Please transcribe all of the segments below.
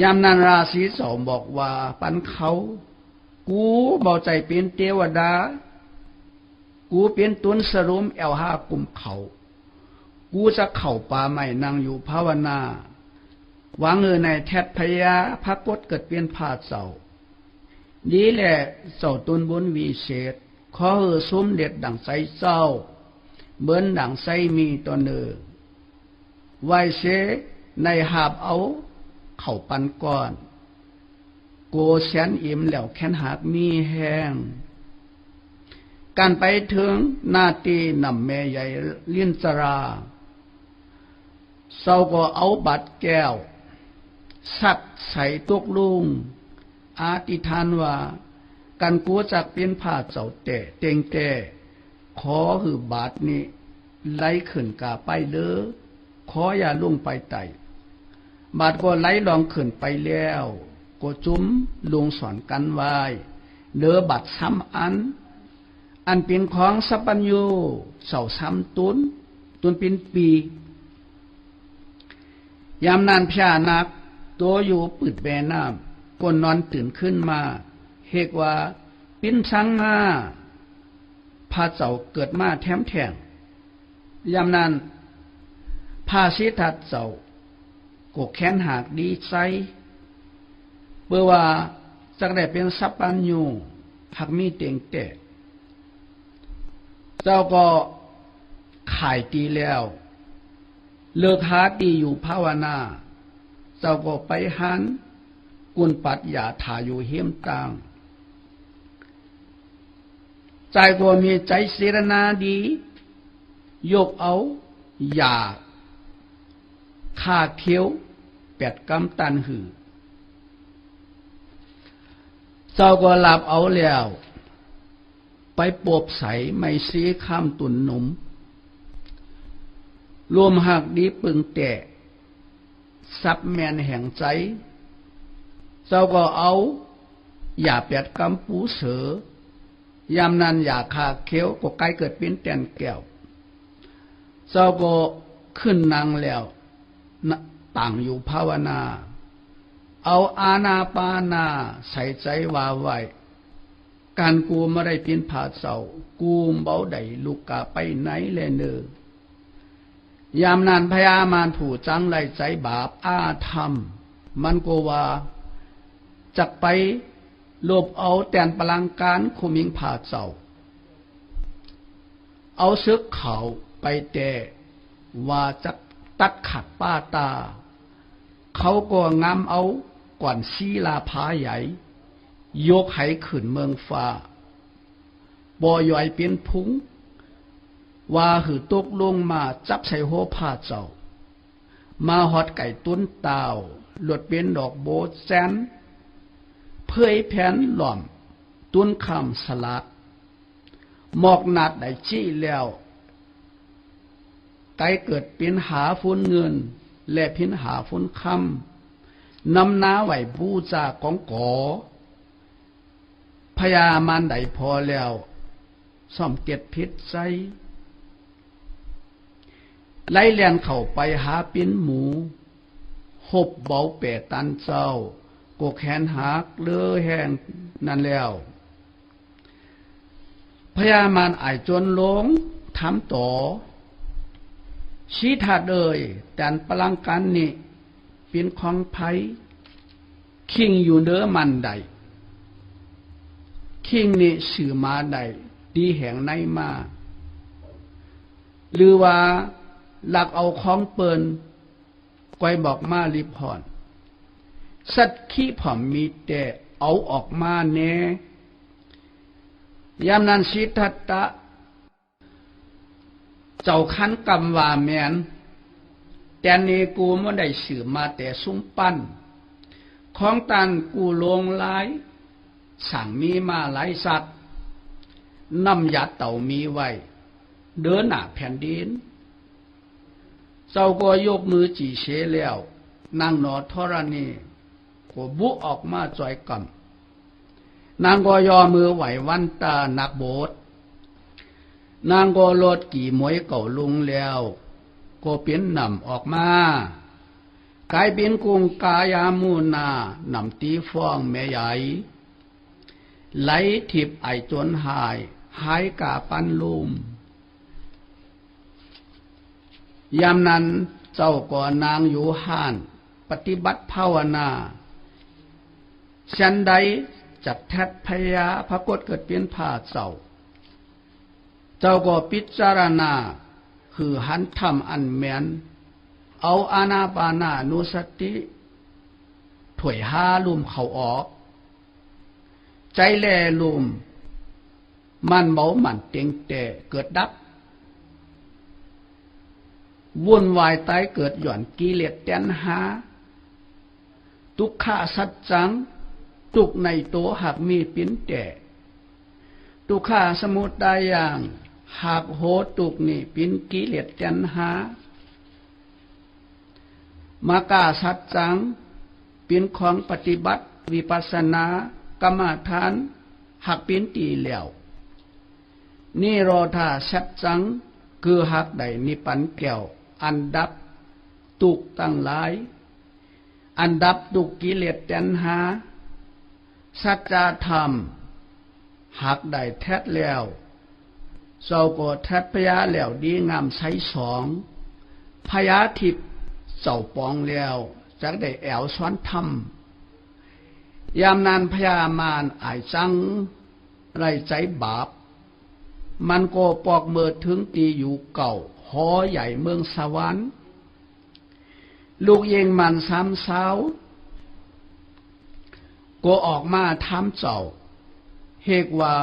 ยามนั้นราศีสองบอกว่า ปันเขา กูเบาใจเป็นเทวดา กูเป็นตุนสรุมเอลห้ากุมเขา กูจะเข่าป่าใหม่นางอยู่ภาวนาวางเออในแทดพยาพระกฏเกิดเปลี่ยนผาดเสาดีแหละเสาตุนบุญวิเศษขอเออสมเด็จดังไสเศร้า เบิ้นดังไสมีตอนเนอไวเสในหาบเอา เข่าปันก่อน โกแสนอิ่มแล้วแค้นหากมีแห้ง การไปถึงหน้าตีนำแม่ใหญ่เลียนสราเศร้าก็เอาบัตรแก้ว สัตว์ใส่ตุกลุงอาติทานว่า กันกัวจากเป็นผ้าเจ้าแต่เตงแต่ขอหือบาทนี้ไล่ขึ้นกาไปเด้อขออย่าลงไปไต บาทก็ไล่ลองขึ้นไปแล้วก็จุ้มลุงสอนกันไว้เด้อบัตรซ้ำอัน อันเป็นของสัปัญญูเสาซ้ำตุน ตุนเป็นปี ยามนานพยานัก ตัวอยู่ปืดแบน้ำกนนอนตื่นขึ้นมา เฮกว่า ปิ้นสังมาพาเจ้าเกิดมาแถมแทงยามนั้นพาสิทัดเจ้า กกแขนหากดีใจเพื่อว่าจักได้เป็นสัพปัญญูหักมีเตียงแต่เจ้าก็ขายตีแล้ว เลิกหาตีอยู่ภาวนา เจ้าก็ไปหันกุนปัดยาถาอยู่เฮียมตังใจก็มีใจเสรนาดี ยกเอาอยาก ขาเคี้ยวแปดกำตันหือเจ้าก็หลับเอาแล้ว ไปปบใสไม่ซีข้ามตุนหนุมรวมหักดีปึงแต่ซับแมนแห่งใจ เจ้าก็เอาอย่าแปดกำปูเสือยามนั้นอย่าคาเขียวก็ใกล้เกิดเป็นแตนแก้ว เจ้าก็ขึ้นนางแล้ว ต่างอยู่ภาวนา เอาอาณาปานาใส่ใจว่าไว้การกูไม่ได้เป็นผาเสากูเบาใดลูกกาไปไหนแลเนอยามนานพยามานผู้จังไรใจบาปอาธรรม มันก็ว่าจักไปลบเอาแตนปลังการคุมิงผาเสาเอาซึกเขาไปแต่ว่าจะ ตัดขัดป้าตา เขาก็งามเอาก่อนชีลาพาใหญ่ ยกไหขึ้นเมืองฟ้าบ่อย่อยเป็นพุง ว่าหือตกลงมาจับใส่หัวผ้าเจ้า มาหอดไก่ตุ้นเต่าหลดเป็นดอกโบแซนเพื่อแผ่นหล่อม ตุ้นคำสลัดหมอกนัดได้ชี้แล้ว ไก่เกิดเป็นหาฟุนเงิน และพินหาฟุนคำนำนาไหวบูจาของก่อพยามันได้พอแล้วซ่อมเก็ดพิษใจไล่เลียนเข้าไปหาปิ้นหมู หบเบาเปตันเจ้ากกแขนหักเลือแห้งนั่นแล้วพยามานอายจนลงถามต่อ ชี้ถาดเอ่ยแต่นปลังกันนี่เป็นของไผคิงอยู่เนื้อมันใด คิงนี่สื่อมาใด ดีแห่งในมา หรือว่าหลักเอาของเปินก้อยบอกมารีพอนสัตขี้ผอมมีแต่เอาออกมาแน่ยามนั้นสิทธัตตะ เจ้าขันกรรมว่าแมนแต่เนกูมันได้สืบมาแต่ซุ้มปั้น ของตันกูลงหลาย สั่งมีมาหลายสัตว์น้ำยาเต่ามีไว้ เดินหน้าแผ่นดิน เจ้าก็ยกมือจีเชแล้วนางหนอทรณีก็บุออกมาจอยกำนางก็ยอมือไหววันตานักโบส นางก็ลดกี่มวยเก่าลุงแล้ว ก็เปลี่ยนนำออกมากายบินกุงกายามูนานำตีฟ้องแม่ใหญ่ ไหลทิบไอจนหาย หายกาปันลุมยามนั้นเจ้าก่อนางอยู่ห้าน ปฏิบัติภาวนาฉันใดจักแทดพยาพระกฏเกิดเปลี่ยนผ่าเจ้า เจ้าก็พิจารณา คือหันทำอันแมนเอาอานาปานานุสติถวยห้าลุมเขาออก ใจแลลุม มันเมามันเต็งแต่เกิดดับวุ่นวายตายเกิดหย่อนกิเลสแตนหา ทุกขาสัจจัง ทุกในตัวหากมีปิ้นแต่ทุกขาสมุทาอย่าง หากโหตุกนี่ปินกิเลสแตนหามากาสัจจังเป็นของปฏิบัติ วิปัสสนากรรมฐานหักเป็นตีแล้วนี่รอธาสัจจังคือหักใดนิปันแก้วอันดับตุกตั้งหลาย อันดับตุกกิเลสแตนหาสัจธรรมหักใดแท้แล้ว เจ้าก็แท้พยาแล้วดีงามใช้สองพยาทิพเจ้าปองแล้วจักได้แอวซ้อนทำยามนานพยามานอายจังไรใจบาป มันก็ปอกเมื่อถึงตีอยู่เก่าหอใหญ่เมืองสวรรค์ลูกเยงมันซ้ำเช้าก็ออกมาทำเจ้า เฮกว่า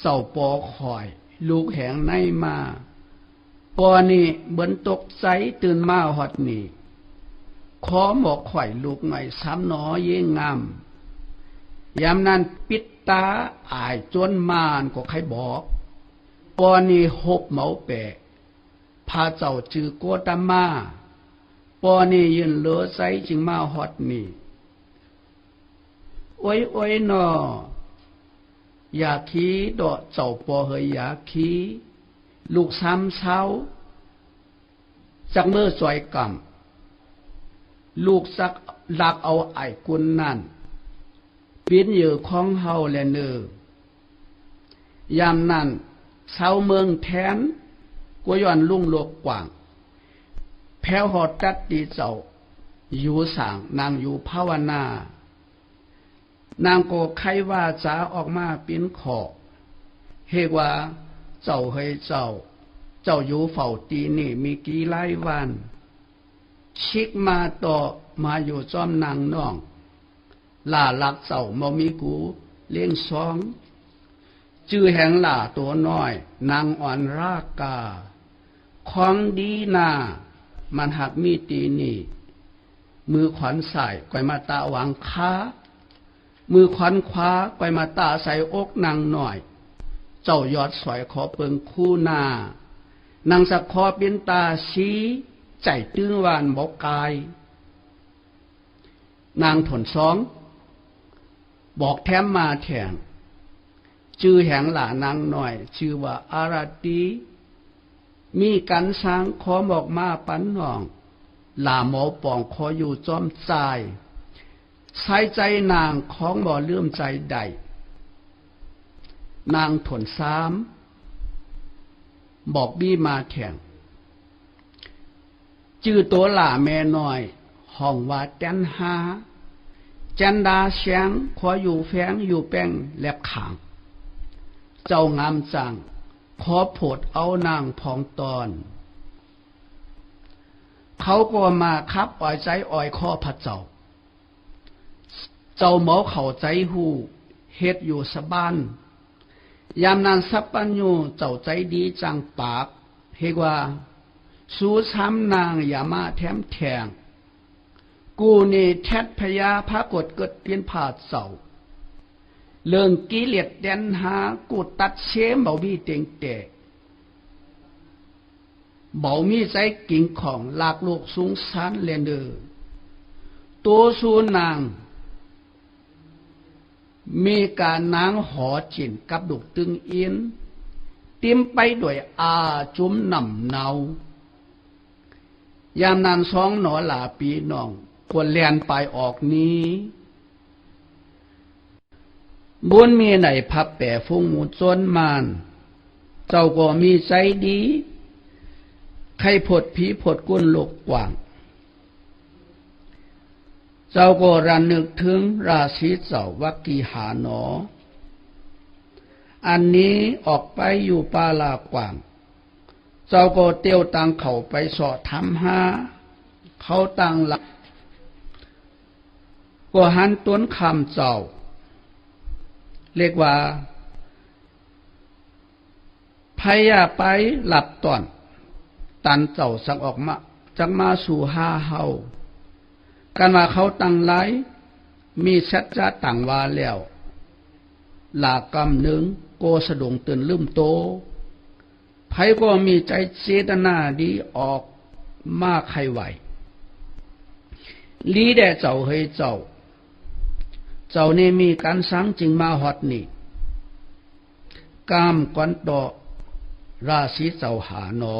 เจ้าปอคอย ลูกแหงในมาปอนี่เบิ้นตกใจตื่นมาหอดนี่ขอหมอกไข่ลูกหน่อยซ้ำหนอเย่งงามยามนั้นปิดตาอายจนมานก็ใครบอกปอนี่หบเหมาแปะพาเจ้าจือโกตามาปอนี่ยืนเหลือใจจึงมาหอดนี่โอ้ยโอ้ยนอ อยากขี้ดอเจ้าปอเฮยอยากขี้ลูกซ้ำเช้าจากเมื่อสวยกำลูกสักลักเอาไอ้กุนนั่นปิ้นเยือของเฮาแลเนือยามนั้นเช้าเมืองแทนกวย้อนลุ่งโลกกว่าง แพ้วหอดจัดดีเจ้าอยู่สางนางอยู่ภาวนา นางโกไขว่าจาออกมาปิ้นขอเฮว่า เจ้าเฮยเจ้า เจ้าอยู่เฝ้าตีนี่มีกี่ไล่วัน ชิกมาต่อมาอยู่จอมนางน้องล่าลักเจ้าบ่มีกูเลี้ยงสองชื่อแห่งล่าตัวน้อย นางอ่อนรากา ของดีนามันหักมีตีนี่ มือขวัญใส่ก่อยมาตาหวังค้า มือขวัญคว้าก่อยมาตาใส่อกนางหน่อย เจ้ายอดสวยขอเปิงคู่หน้านางสักคอเป็นตาสีใจตื้นหวานบอกกาย นางถนสอง บอกแถมมาแถงชื่อแห่งหลานางหน่อย ชื่อว่าอาราตีมีกันสร้างขอบอกมาปันน้อง หลาหมอปองขออยู่จอมใจ ใช้ใจนางของบ่เลื่อมใจใด นางถนสามบอกบี้มาแข่ง จื้อตัวหล่าแม่น้อยห้องว่าแจนหาแจนดาเสียงขออยู่แฝงอยู่แป้งแลบขาง เจ้างามจังขอโผดเอานางพองตอน เขาก็มาคับอ่อยใจอ่อยข้อพระเจ้า เจ้าหมอเข้าใจหูเฮ็ดอยู่สบ้านยามนานสับปัญญูเจ้าใจดีจังปากเฮกว่า สู้ช้ำนางอย่ามาแถมแทง กูนี่แทดพยาพระกดเกิดเปลี่ยนผาดเสาเรื่องกิเลสแดนหา กูตัดเชมเบามีเต็งแต่เบามีใจกิ่งของหลากลูกสูงสันเลนเดอตัวสูนาง มีการนางหอจินกับดุกตึงอินเต็มไปด้วยอาจุมหนำเนายามนานสองหนอหลาปีน้อง ควรเลียนไปออกนี้ บุญมีไหนพับแปะฟุ้งหมูจนมาน เจ้าก็มีใจดี ใครผดผีผดกุ้นโลกกว้าง เจ้าก็ระนึกถึงราศีเจ้าวักกีหาหนอ อันนี้ออกไปอยู่ป่าลากว้าง เจ้าก็เตียวตังเขาไปสอทำหา เขาตังหลัก ก็หันต้นคำเจ้า เรียกว่าพยาไปหลับตอน ตันเจ้าสังออกมาจักมาสู่หาเฮา การว่าเขาตั้งไลมีสัจจะต่างว่าแล้ว หลากกรรมหนึ่งโกสะดงตื่นลืมโตไผก็มีใจเจตนาดีออกมาใครไหวลีแด่เจ้าเฮยเจ้า เจ้าเนี่มีการสังจึงมาฮอดนี่กามกวนต่อราศีเจ้าหาหนอ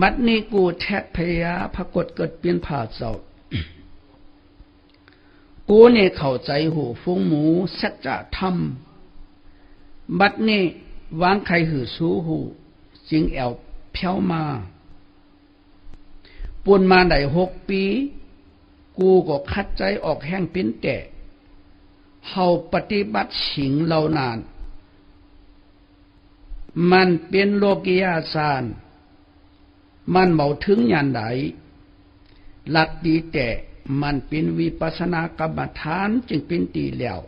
มัดนี้กูแทดพยาพกฏเกิดเปลี่ยนผ่าเจ้า กูเนี่ยเข้าใจหูฟงหมูสัจจะธรรมบัดนี้วางใครหือสู้หูจิงแอวเพียวมาปุนมาได้หกปี กูก็คัดใจออกแห้งปิ้นแต่เฮาปฏิบัติสิงเหล่านาน มันเป็นโลกิยาสาร มันเมาถึงยันใด หลักดีแต่มันเป็นวิปัสสนากรรมฐานจึงเป็นตีแล้ว